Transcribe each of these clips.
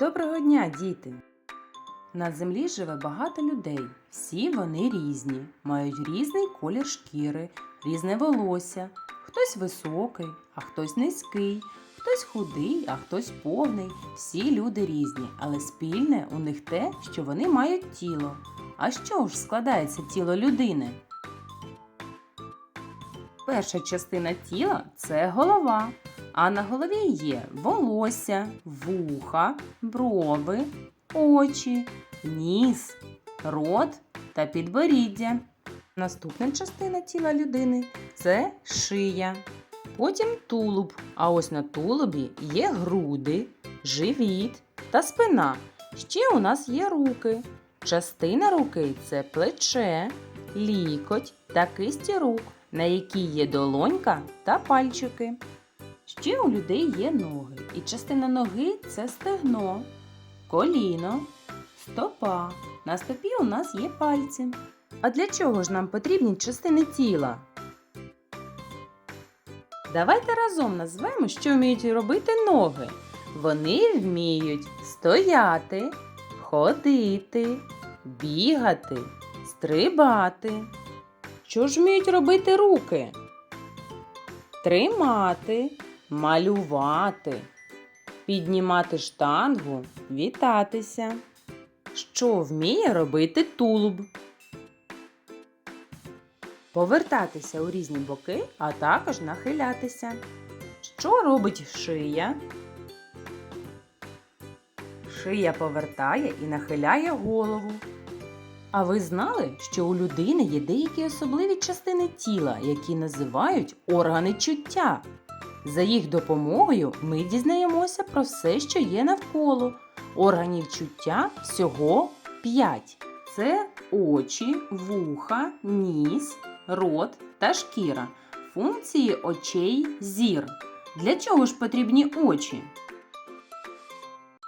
Доброго дня, діти! На землі живе багато людей. Всі вони різні, мають різний колір шкіри, різне волосся. Хтось високий, а хтось низький, хтось худий, а хтось повний. Всі люди різні, але спільне у них те, що вони мають тіло. А чого ж складається тіло людини? Перша частина тіла це голова. А на голові є волосся, вуха, брови, очі, ніс, рот та підборіддя. Наступна частина тіла людини це шия. Потім тулуб. А ось на тулубі є груди, живіт та спина. Ще у нас є руки. Частина руки це плече, лікоть та кисті рук, на якій є долонька та пальчики. Ще у людей є ноги, і частина ноги це стегно, коліно, стопа. На стопі у нас є пальці. А для чого ж нам потрібні частини тіла? Давайте разом назвемо, що вміють робити ноги. Вони вміють стояти, ходити, бігати, стрибати. Що ж вміють робити руки? Тримати, малювати, піднімати штангу, вітатися. Що вміє робити тулуб? Повертатися у різні боки, а також нахилятися. Що робить шия? Шия повертає і нахиляє голову. А ви знали, що у людини є деякі особливі частини тіла, які називають органи чуття? За їх допомогою ми дізнаємося про все, що є навколо. Органів чуття всього 5. Це очі, вуха, ніс, рот та шкіра. Функції очей зір. Для чого ж потрібні очі?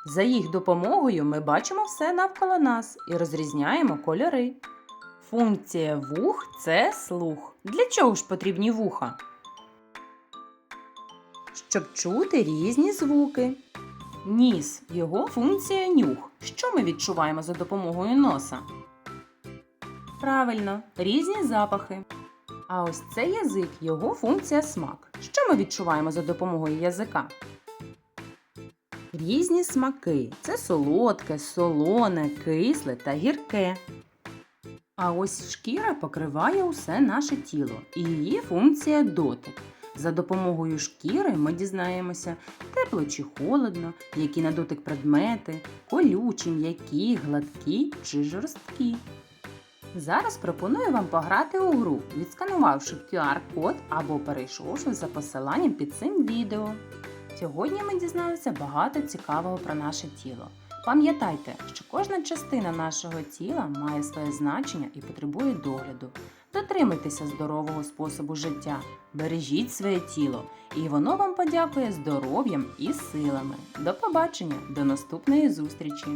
За їх допомогою ми бачимо все навколо нас і розрізняємо кольори. Функція вух це слух. Для чого ж потрібні вуха? Щоб чути різні звуки. Ніс його функція нюх. Що ми відчуваємо за допомогою носа? Правильно, різні запахи. А ось це язик, його функція смак. Що ми відчуваємо за допомогою язика? Різні смаки це солодке, солоне, кисле та гірке. А ось шкіра покриває усе наше тіло і її функція дотик. За допомогою шкіри ми дізнаємося, тепло чи холодно, які на дотик предмети, колючі, м'які, гладкі чи жорсткі. Зараз пропоную вам пограти у гру, відсканувавши QR-код або перейшовши за посиланням під цим відео. Сьогодні ми дізналися багато цікавого про наше тіло. Пам'ятайте, що кожна частина нашого тіла має своє значення і потребує догляду. Дотримуйтеся здорового способу життя, бережіть своє тіло, і воно вам подякує здоров'ям і силами. До побачення, до наступної зустрічі!